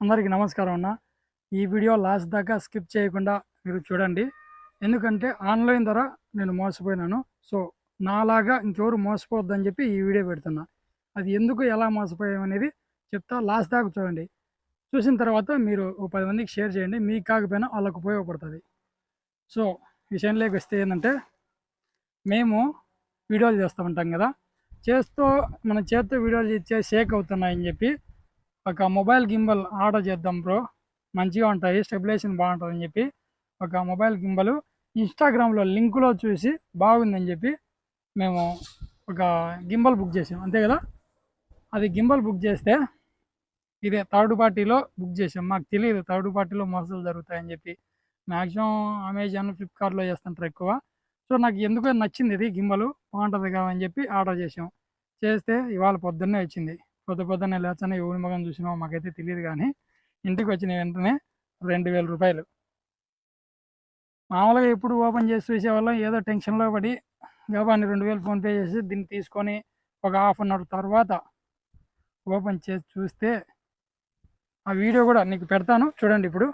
అందరికీ నమస్కారం అన్న. ఈ వీడియో లాస్ట్ దాకా స్కిప్ చేయకుండా మీరు చూడండి. ఎందుకంటే ఆన్లైన్ ద్వారా నేను మోసపోయినాను. సో నాలాగా ఇంకెవరు మోసపోవద్దని చెప్పి ఈ వీడియో పెడుతున్నా. అది ఎందుకు ఎలా మోసపోయామనేది చెప్తా లాస్ట్ దాకా చూడండి. చూసిన తర్వాత మీరు ఓ పది మందికి షేర్ చేయండి. మీకు కాకపోయినా వాళ్ళకు ఉపయోగపడుతుంది. సో విషయంలోకి వస్తే ఏంటంటే మేము వీడియోలు చేస్తూ ఉంటాం కదా. చేస్తూ మన చేత్తో వీడియోలు ఇచ్చే షేక్ అవుతున్నాయని చెప్పి ఒక మొబైల్ గింబల్ ఆర్డర్ చేద్దాం బ్రో. మంచిగా ఉంటాయి స్టెబిలైజేషన్ బాగుంటుందని చెప్పి. ఒక మొబైల్ గింబల్ ఇన్స్టాగ్రామ్లో లింకులో చూసి బాగుందని చెప్పి మేము ఒక గింబల్ బుక్ చేసాం. అంతే కదా? అది గింబల్ బుక్ చేస్తే ఇదే థర్డ్ పార్టీలో బుక్ చేసాం. మాకు తెలియదు థర్డ్ పార్టీలో మోసాలు జరుగుతాయని చెప్పి. మ్యాక్సిమం అమెజాన్ ఫ్లిప్కార్ట్లో చేస్తుంటారు ఎక్కువ. సో నాకు ఎందుకో నచ్చింది ఇది గింబలు బాగుంటుంది కదా అని చెప్పి ఆర్డర్ చేసాం. చేస్తే ఇవాళ పొద్దున్నే వచ్చింది. పొద్దు పొద్దున్న లేచని ఎవరి మగం చూసినామో మాకైతే తెలియదు కానీ ఇంటికి వచ్చిన వెంటనే రెండు వేల రూపాయలు. మామూలుగా ఎప్పుడు ఓపెన్ చేసి చూసేవాళ్ళం ఏదో టెన్షన్లో పడి గబాన్ని రెండు వేలు ఫోన్పే చేసి దీన్ని తీసుకొని ఒక హాఫ్ అన్ అవర్ తర్వాత ఓపెన్ చేసి చూస్తే ఆ వీడియో కూడా నీకు పెడతాను చూడండి ఇప్పుడు.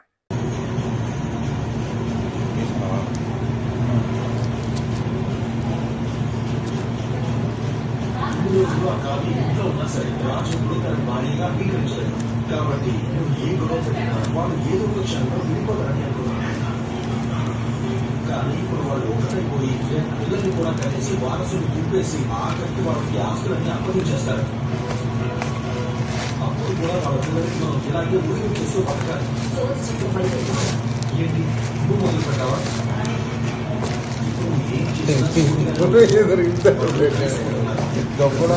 కాబట్టి నువ్వు ఏ గొడవ పెట్టినా వాళ్ళు ఏదో ఒక క్షణంలో విడిపోతారని అనుకున్నాను కానీ ఇప్పుడు వాళ్ళు ఒకటైపోయి పిల్లల్ని కూడా కలిసి వారసుని దింపేసి ఆఖరికి వాళ్ళకి ఆస్తులన్నీ అప్పగించేస్తారు అప్పుడు కూడా వాళ్ళ పిల్లలకి మనం ఇలాగే ఊరికి చూస్తూ పడతారు ఏంటి నువ్వు మొదలు పెట్టావా ఇప్పుడు నువ్వు ఏం చేసినా ఫోటో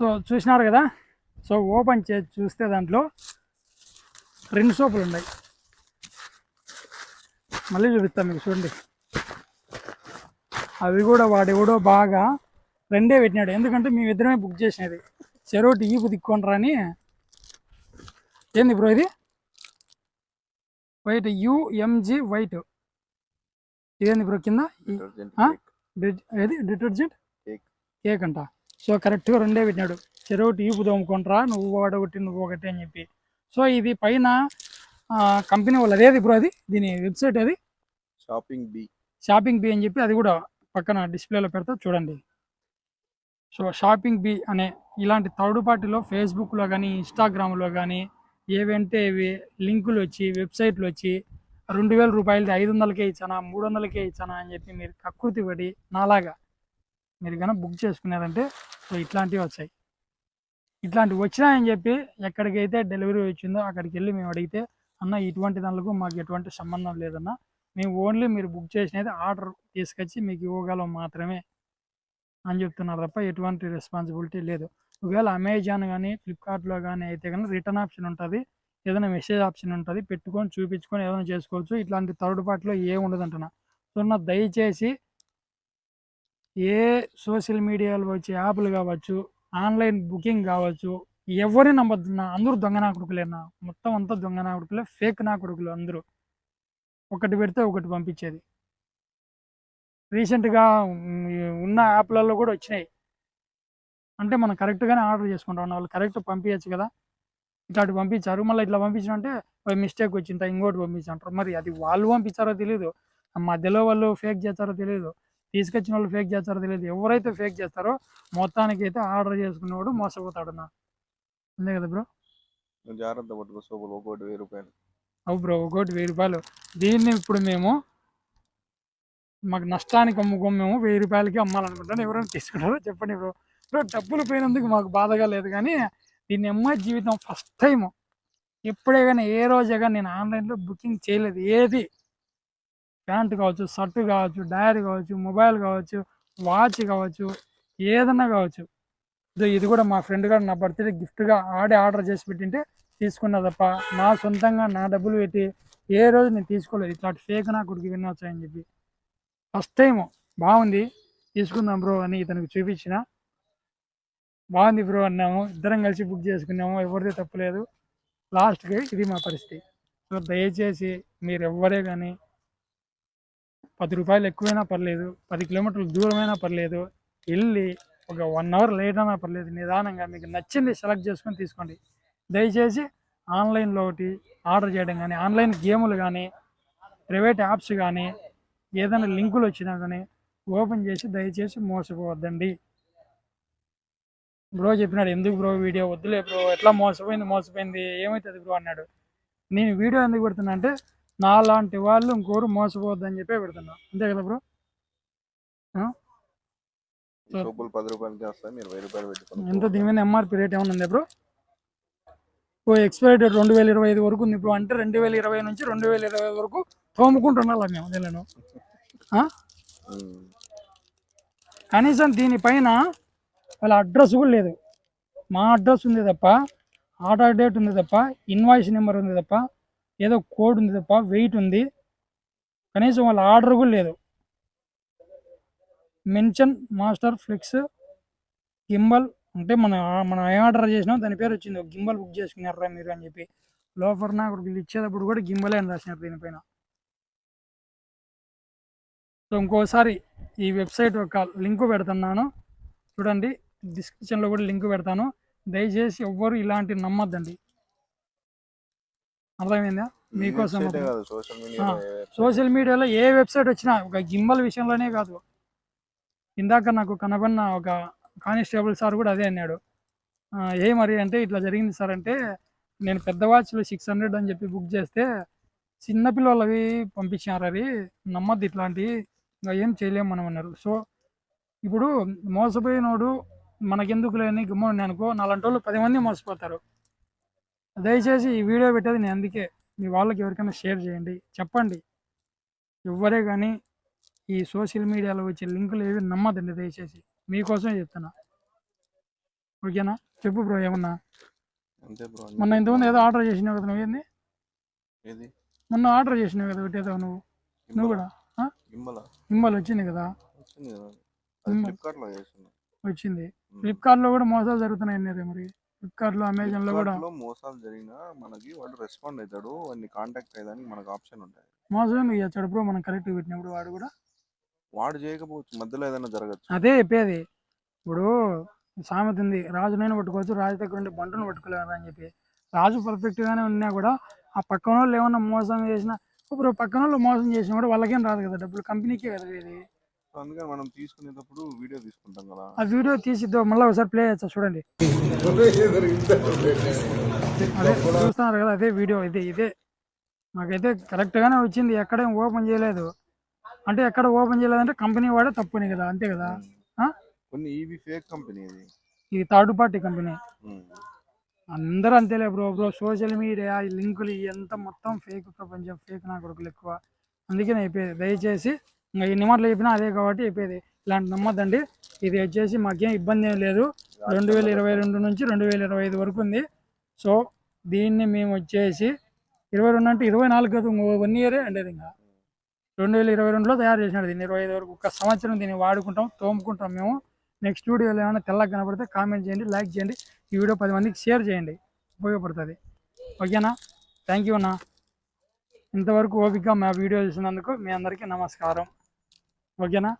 సో చూసినారు కదా? సో ఓపెన్ చేసి చూస్తే దాంట్లో రెండు సోపులు ఉన్నాయి. మళ్ళీ చూపిస్తాను మీకు చూడండి. అవి కూడా వాడెవడో బాగా రెండే పెట్టినాడు. ఎందుకంటే మేము ఇద్దరమే బుక్ చేసినది. చెరోటి టీపు దిక్కొనరా అని ఏంది బ్రో ఇది? వైట్ యుఎంజి వైట్ ఇదేంది బ్రో కింద? ఏది? Detergent cake. అంట. సో కరెక్ట్గా రెండే పెట్టినాడు. చెరువు టీపు తోముకుంటారా నువ్వు ఒకటి నువ్వు ఒకటి అని చెప్పి. సో ఇది పైన కంపెనీ వాళ్ళు అదేది బ్రో అది? దీని వెబ్సైట్ అది? షాపింగ్ బి షాపింగ్ బి అని చెప్పి అది కూడా పక్కన డిస్ప్లేలో పెడతా చూడండి. సో షాపింగ్ బి అనే ఇలాంటి థర్డ్ పార్టీలో ఫేస్బుక్లో కానీ ఇన్స్టాగ్రామ్లో కానీ ఏవంటే ఇవి లింకులు వచ్చి వెబ్సైట్లు వచ్చి రెండు వేల రూపాయలది ఐదు వందలకే ఇచ్చానా మూడు వందలకే ఇచ్చానా అని చెప్పి మీరు కకృతి పడి నాలాగా మీరు కనుక బుక్ చేసుకున్నారంటే సో ఇట్లాంటివి వచ్చాయి. ఇట్లాంటివి వచ్చినాయని చెప్పి ఎక్కడికైతే డెలివరీ వచ్చిందో అక్కడికి వెళ్ళి మేము అడిగితే అన్న ఇటువంటి దానికి మాకు ఎటువంటి సంబంధం లేదన్న. మేము ఓన్లీ మీరు బుక్ చేసినది ఆర్డర్ తీసుకొచ్చి మీకు ఇవ్వగలం మాత్రమే అని చెప్తున్నారు తప్ప ఎటువంటి రెస్పాన్సిబిలిటీ లేదు. ఒకవేళ అమెజాన్ కానీ ఫ్లిప్కార్ట్లో కానీ అయితే కానీ రిటర్న్ ఆప్షన్ ఉంటుంది. ఏదైనా మెసేజ్ ఆప్షన్ ఉంటుంది. పెట్టుకొని చూపించుకొని ఏదైనా చేసుకోవచ్చు. ఇట్లాంటి థర్డ్ పార్టీలో ఏ ఉండదు అంటున్నా. సో నా దయచేసి ఏ సోషల్ మీడియాలో వచ్చే యాప్లు కావచ్చు ఆన్లైన్ బుకింగ్ కావచ్చు ఎవరిని నమ్మద్దున్నా అందరూ దొంగ నా కొడుకులేనా మొత్తం అంతా దొంగ నా కొడుకులే ఫేక్ నా కొడుకులు అందరూ. ఒకటి పెడితే ఒకటి పంపించేది. రీసెంట్గా ఉన్న యాప్లలో కూడా వచ్చినాయి. అంటే మనం కరెక్ట్గానే ఆర్డర్ చేసుకుంటాం. వాళ్ళు కరెక్ట్ పంపించచ్చు కదా. ఇట్లాంటి పంపించారు. మళ్ళీ ఇట్లా పంపించారంటే మిస్టేక్ వచ్చింట ఇంకోటి పంపించారు మరి అది వాళ్ళు పంపించారో తెలియదు మధ్యలో వాళ్ళు ఫేక్ చేస్తారో తెలియదు తీసుకొచ్చిన వాళ్ళు ఫేక్ చేస్తారో తెలియదు ఎవరైతే ఫేక్ చేస్తారో మొత్తానికి అయితే ఆర్డర్ చేసుకునేవాడు మోసపోతాడు నా అంతే కదా బ్రో? జాగ్రత్త పట్టుకో. సోపులు ఒక్కోటి వెయ్యి రూపాయలు. అవు బ్రో ఒకటి వెయ్యి రూపాయలు. దీన్ని ఇప్పుడు మేము మాకు నష్టానికి అమ్ముకోం మేము వెయ్యి రూపాయలకి అమ్మాలనుకుంటాను. ఎవరైనా తీసుకుంటారో చెప్పండి బ్రో. సో డబ్బులు పోయినందుకు మాకు బాధగా లేదు. కానీ దీన్ని అమ్మాయి జీవితం ఫస్ట్ టైం ఎప్పుడే కానీ ఏ రోజే కానీ నేను ఆన్లైన్లో బుకింగ్ చేయలేదు. ఏది? ప్యాంట్ కావచ్చు షర్ట్ కావచ్చు డైరీ కావచ్చు మొబైల్ కావచ్చు వాచ్ కావచ్చు ఏదన్నా కావచ్చు. ఇది కూడా మా ఫ్రెండ్ గారు నా బర్త్డే గిఫ్ట్గా ఆడే ఆర్డర్ చేసి పెట్టింటే తీసుకున్నా తప్ప నా సొంతంగా నా డబ్బులు పెట్టి ఏ రోజు నేను తీసుకోలేదు. ఇట్లాంటి ఫేక్ నా కొడుకు ఇవన్నీ వచ్చాయని చెప్పి. ఫస్ట్ టైం బాగుంది. తీసుకుందాం బ్రో అని ఇతనికి చూపించిన. బాగుంది బ్రో అన్నాము. ఇద్దరం కలిసి బుక్ చేసుకున్నాము. ఎవరిది తప్పలేదు లాస్ట్కి ఇది మా పరిస్థితి. సో దయచేసి మీరు ఎవ్వరే కానీ పది రూపాయలు ఎక్కువైనా పర్లేదు పది కిలోమీటర్లు దూరమైనా పర్లేదు వెళ్ళి ఒక వన్ అవర్ లేట్ అయినా పర్లేదు నిదానంగా మీకు నచ్చింది సెలెక్ట్ చేసుకొని తీసుకోండి. దయచేసి ఆన్లైన్లో ఒకటి ఆర్డర్ చేయడం కానీ ఆన్లైన్ గేములు కానీ ప్రైవేట్ యాప్స్ కానీ ఏదైనా లింకులు వచ్చినా కానీ ఓపెన్ చేసి దయచేసి మోసపోవద్దండి. బ్రో చెప్పినాడు ఎందుకు బ్రో వీడియో వద్దులే బ్రో ఎట్లా మోసపోయింది మోసపోయింది ఏమవుతుంది బ్రో? అన్నాడు. నేను వీడియో ఎందుకు పెడుతున్నా అంటే నాలాంటి వాళ్ళు ఇంకోరు మోసపోవద్దని చెప్పి పెడుతున్నా. అంతే కదా బ్రో? ఎంత దీని మీద ఎంఆర్పి రేట్ ఏమైనా ఉందా బ్రో? ఓ ఎక్స్పైరీ డేట్ రెండు వేల ఇరవై ఐదు వరకు ఉంది బ్రో అంటే రెండు వేల ఇరవై నుంచి రెండు వేల ఇరవై వరకు తోముకుంటున్నా మేము ఉమ్. కనీసం దీనిపైన వాళ్ళ అడ్రస్ కూడా లేదు. మా అడ్రస్ ఉంది తప్ప ఆర్డర్ డేట్ ఉంది తప్ప ఇన్వాయిస్ నెంబర్ ఉంది తప్ప ఏదో కోడ్ ఉంది తప్ప వెయిట్ ఉంది. కనీసం వాళ్ళ ఆర్డర్ కూడా లేదు. మెన్షన్ మాస్టర్ ఫ్లిక్స్ గింబల్ అంటే మన మనం ఏ ఆర్డర్ చేసినాం దాని పేరు వచ్చింది. గింబల్ బుక్ చేసుకున్నారా మీరు అని చెప్పి. లోపల నాకు వీళ్ళు ఇచ్చేటప్పుడు కూడా గింబలే అని రాసినారు దీనిపైన సో ఇంకోసారి ఈ వెబ్సైట్ ఒక లింక్ పెడుతున్నాను. చూడండి. డిస్క్రిప్షన్లో కూడా లింక్ పెడతాను. దయచేసి ఎవ్వరు ఇలాంటి నమ్మద్దండి. అర్థమైందా? మీకోసం సోషల్ మీడియాలో ఏ వెబ్సైట్ వచ్చినా ఒక గింబల్ విషయంలోనే కాదు. ఇందాక నాకు కనబడిన ఒక కానిస్టేబుల్ సార్ కూడా అదే అన్నాడు. "ఆ, ఏ మరి అంటే ఇట్లా జరిగింది సార్ అంటే నేను పెద్ద వాచ్లు సిక్స్ హండ్రెడ్ అని చెప్పి బుక్ చేస్తే చిన్నపిల్లలవి పంపించారు అవి నమ్మద్దు ఇట్లాంటివి. ఇంకా ఏం చేయలేము మనం అన్నారు. సో ఇప్పుడు మోసపోయినోడు మనకెందుకు లేని గమ్మున అనుకో నాలంటి వాళ్ళు పది మంది మోసపోతారు. దయచేసి ఈ వీడియో పెట్టేది నేను అందుకే. మీ వాళ్ళకి ఎవరికైనా షేర్ చేయండి చెప్పండి. ఎవరే కానీ ఈ సోషల్ మీడియాలో వచ్చే లింకులు ఏవి నమ్మదండి దయచేసి. మీకోసమే చెప్తున్నా. ఓకేనా? చెప్పు బ్రో ఏమన్నా? మొన్న ఇంతకుముందు ఏదో ఆర్డర్ చేసినావు కదా నువ్వు ఏంది? మొన్న ఆర్డర్ చేసినావు కదా ఒకటి ఏదో నువ్వు. నువ్వు కూడా హింబాల్ వచ్చింది కదా? వచ్చింది. ఫ్లిప్కార్ట్లో కూడా మోసాలు జరుగుతున్నాయి అన్నారు మరి. ఫ్లిప్కార్ట్లో అమెజాన్లో కూడా. ఫ్లిప్కార్ట్లో మోసాలు జరిగినా మనకి వాడు రెస్పాండ్ అవుతాడు వాడిని కాంటాక్ట్ అయ్యేదానికి మనకు ఆప్షన్ ఉంటాయి. మోసం చేస్తాడు బ్రో మనం కరెక్ట్ పెట్టినప్పుడు వాడు కూడా. వాడు చేయకపోవచ్చు మధ్యలో ఏదైనా జరగచ్చు. అదే చెప్పేది. ఇప్పుడు సామెత ఉంది రాజునైనా పట్టుకోవచ్చు రాజు దగ్గర ఉండి బంటును పట్టుకోలేరు అని చెప్పి. రాజు perfect గానే ఉన్నా కూడా ఆ పక్కన వాళ్ళు ఏమన్నా మోసం చేసినా ఇప్పుడు పక్కన వాళ్ళు మోసం చేసినా కూడా వాళ్ళకేం రాదు కదా డబ్బులు కంపెనీకే కదా ఇది. అందుకని మనం తీసుకునేటప్పుడు వీడియో తీసుకుంటాం కదా. ఆ వీడియో తీసిద్దో మళ్ళీ ఒకసారి ప్లే చేస్తా చూడండి. అదే చూస్తున్నారు కదా అదే వీడియో ఇదే ఇదే. నాకైతే correct గానే వచ్చింది ఎక్కడేం ఓపెన్ చేయలేదు. అంటే ఎక్కడ ఓపెన్ చేయలేదంటే కంపెనీ వాడే తప్పునే కదా అంతే కదా? కొన్ని ఈవి ఫేక్ కంపెనీ ఇది. ఇది థర్డ్ పార్టీ కంపెనీ. అందరూ అంతేలే బ్రో బ్రో సోషల్ మీడియా లింకులు ఎంత మొత్తం ఫేక్ ప్రపంచం ఫేక్ నా కొడుకులు ఎక్కువ. అందుకే నేను చెప్పేది దయచేసి ఇంకా ఎన్ని మాటలు చెప్పినా అదే కాబట్టి చెప్పేది. ఇలాంటి నమ్మద్దండి. ఇది వచ్చేసి మాకేం ఇబ్బంది ఏం లేదు. రెండు వేల ఇరవై రెండు నుంచి రెండు వేల ఇరవై ఐదు వరకు ఉంది. సో దీన్ని మేము వచ్చేసి ఇరవై రెండు అంటే ఇరవై నాలుగు కదా వన్ ఇయరే అంటే ఇంకా. రెండు వేల ఇరవై రెండులో తయారు చేసినాడు దీన్ని ఇరవై ఐదు వరకు. ఒక సంవత్సరం దీన్ని వాడుకుంటాం తోముకుంటాం మేము. నెక్స్ట్ వీడియోలో ఏమైనా తెల్లగా కనపడితే కామెంట్ చేయండి లైక్ చేయండి. ఈ వీడియో పది మందికి షేర్ చేయండి. ఉపయోగపడుతుంది. ఓకేనా? థ్యాంక్ యూ అన్న. ఇంతవరకు ఓపిక మా వీడియో చూసినందుకు మీ అందరికీ నమస్కారం. ఓకేనా